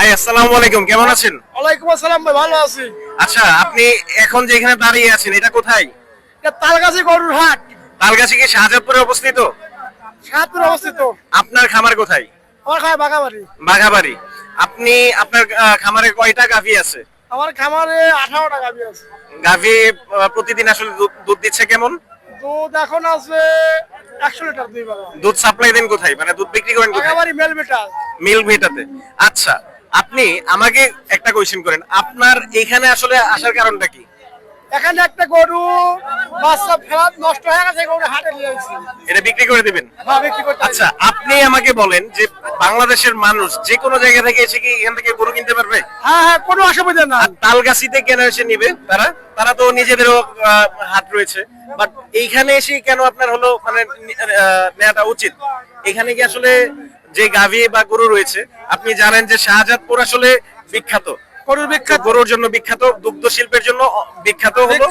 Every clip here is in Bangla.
আসসালামু আলাইকুম কেমন আছেন? ওয়ালাইকুম আসসালাম ভাই ভালো আছি। আচ্ছা আপনি এখন যে এখানে দাঁড়িয়ে আছেন এটা কোথায়? এটা তালগাছি গরুর হাট। তালগাছি কি শাহজাদপুরে অবস্থিত? সাতপুর অবস্থিত। আপনার খামার কোথায়? আমার বাঘাবাড়ি। আপনি আপনার খামারে কয়টা গাভী আছে? আমার খামারে গাভি আছে। গাভী প্রতিদিন আসলে দুধ- দিচ্ছে কেমন? দুধ এখন আছে লিটার দুই দুধ সাপ্লাই দেন কোথায়? মানে দুধ বিক্রি করেন কোথায়? মিল্ক ভেটাতে আচ্ছা আপনি আমাকে একটা কোয়েশ্চেন করেন আপনার এখানে আসলে আসার কারণটা কি? এখানে একটা গরু বাচ্চা নষ্ট হয়ে গেছে গরু হাটে নিয়ে আসছি। এটা বিক্রি করে দিবেন? হ্যাঁ বিক্রি করতে আচ্ছা আপনি আমাকে বলেন যে বাংলাদেশের মানুষ যে কোনো জায়গা থেকে এসে কি এখান থেকে গরু কিনতে পারবে? হ্যাঁ হ্যাঁ কোনো অসুবিধা না তালগাছিতে কেন এসে নিবে তারা? তারা তো নিজেদেরও হাট রয়েছে। বাট এইখানে এসে কেন আপনার হলো মানে নেওয়াটা উচিত? এখানে কি আসলে যে গাভী বা গরু রয়েছে আপনি জানেন যে শাহজাদপুর আসলে বিখ্যাত। গরুর বিখ্যাত। গরুর জন্য বিখ্যাত দুগ্ধ শিল্পের জন্য বিখ্যাত হলো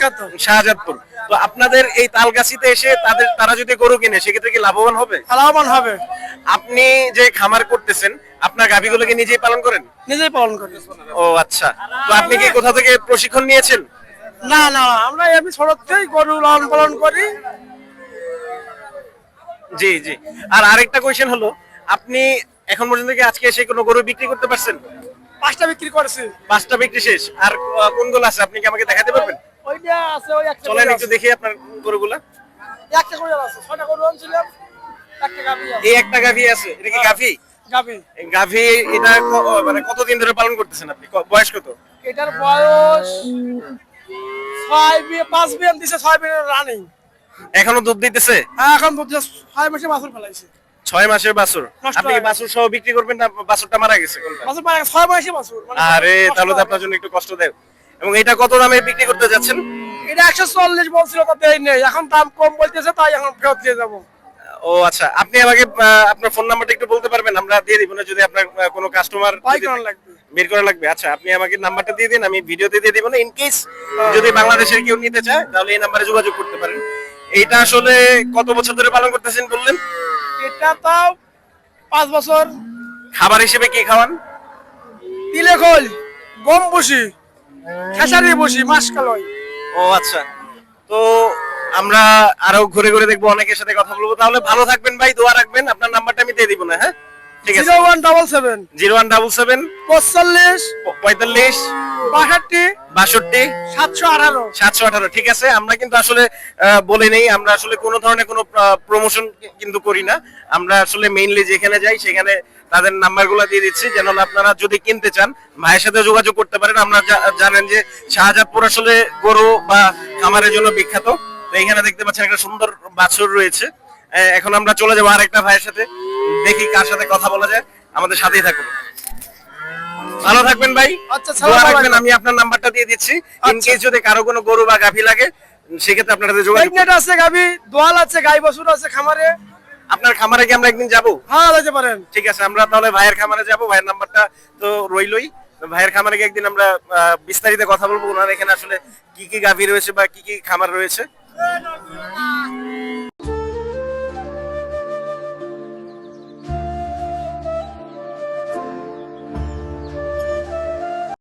শাহজাদপুর। তো আপনাদের এই তালগাছিতে এসে তাদের তারা যদি গরু কিনে সেক্ষেত্রে কি লাভবান হবে? লাভবান হবে। আপনি যে খামার করতেছেন আপনার গাভীগুলোকে নিজেই পালন করেন? নিজেই পালন করি। ও আচ্ছা। তো আপনি কি কোথা থেকে প্রশিক্ষণ নিয়েছেন? না না আমরা এমনি ছোট গরু লালন পালন করি। জি জি। আর আরেকটা কোয়েশ্চেন হলো আপনি এখন পর্যন্ত কি আজকে এসে কোনো গরু বিক্রি করতে পারছেন? পাঁচটা বিক্রি করছি। পাঁচটা বিক্রি শেষ। আর কোনগুলো আছে? আপনি কি আমাকে দেখাতে পারবেন? ওইটা আছে ওই একটা চলেন একটু দেখি আপনার গরুগুলা। একটা গরু আছে ছয়টা গরু আনছিলাম একটা গাভি আছে। এই একটা গাভী আছে? এটা কি গাভী? গাভি। এই গাভী এটা মানে কতদিন ধরে পালন করতেছেন আপনি? বয়স কত? এটার বয়স ছয় বিয়ে পাঁচ বিয়ে দিছে ছয় বিয়ে রানিং এখনও দুধ দিতেছে? হ্যাঁ এখন বুঝছে ছয় মাসে বাছুর ফেলাইছে। ছয় মাসের বাছুর। আপনি কি বাছুর সহ বিক্রি করবেন না বাছুরটা মারা গেছে বাছুর পারে ছয় মাসে বাছুর মানে আরে তাহলে তো আপনার জন্য একটু কষ্ট দেয় এবং এটা কত দামে বিক্রি করতে যাচ্ছেন? এটা একশো চল্লিশ বলছিল তো দেয় নেই। এখন দাম কম বলতেছে তাই এখন ফেরত দিয়ে যাব। ও আচ্ছা। আপনি আমাকে আপনার ফোন নাম্বারটা একটু বলতে পারবেন? আমরা দিয়ে দিব না যদি আপনার কোনো কাস্টমার বের করা লাগবে। আচ্ছা আপনি আমাকে নাম্বারটা দিয়ে দিন আমি ভিডিওতে দিয়ে দিব না ইন কেস যদি বাংলাদেশের কেউ নিতে চায় তাহলে এই নাম্বারে যোগাযোগ করতে পারেন। এটা আসলে কত বছর ধরে পালন করতেছেন বললেন? এটা তাও পাঁচ বছর। খাবার হিসেবে কি খাওয়ান? তিলে খোল গম বসি খেসারি বসি মাস কালয় ও আচ্ছা। তো আমরা আরও ঘুরে ঘুরে দেখব অনেকের সাথে কথা বলব। তাহলে ভালো থাকবেন ভাই দোয়া রাখবেন। আপনার নাম্বারটা আমি দিয়ে দিব না হ্যাঁ? ঠিক আছে। Zero one double seven. Zero one double seven পঁচল্লিশ পঁয়তাল্লিশ। বাষট্টি? বাষট্টি। সাতশো আঠারো। সাতশো আঠারো ঠিক আছে। আমরা কিন্তু আসলে বলে নেই আমরা আসলে কোনো ধরনের কোনো প্রমোশন কিন্তু করি না। আমরা আসলে মেইনলি যেখানে যাই সেখানে তাদের নাম্বারগুলো দিয়ে দিচ্ছি যেন আপনারা যদি কিনতে চান ভাইয়ের সাথে যোগাযোগ করতে পারেন। আমরা জানেন যে শাহজাদপুর আসলে গরু বা খামারের জন্য বিখ্যাত। তো এখানে দেখতে পাচ্ছেন একটা সুন্দর বাছুর রয়েছে। এখন আমরা চলে যাব আরেকটা ভাইয়ের সাথে। দেখি কার সাথে কথা বলা যায়। আমাদের সাথেই থাকুন। ভালো থাকবেন ভাই। আচ্ছা, দোয়া রাখবেন আমি আপনার নাম্বারটা দিয়ে দিচ্ছি। ইন আচ্ছা। কেস যদি কারও কোনো গরু বা গাভী লাগে সেক্ষেত্রে আপনার সাথে যোগাযোগ প্রেগনেন্ট আছে গাভি দোয়াল আছে গাই বাছুর আছে খামারে। আপনার খামারে কি আমরা একদিন যাব? হ্যাঁ যেতে পারেন। ঠিক আছে আমরা তাহলে ভাইয়ের খামারে যাব ভাইয়ের নাম্বারটা তো রইলই। ভাইয়ের খামারে গিয়ে একদিন আমরা বিস্তারিত কথা বলব ওনার এখানে আসলে কি কি গাভী রয়েছে বা কি কি খামার রয়েছে।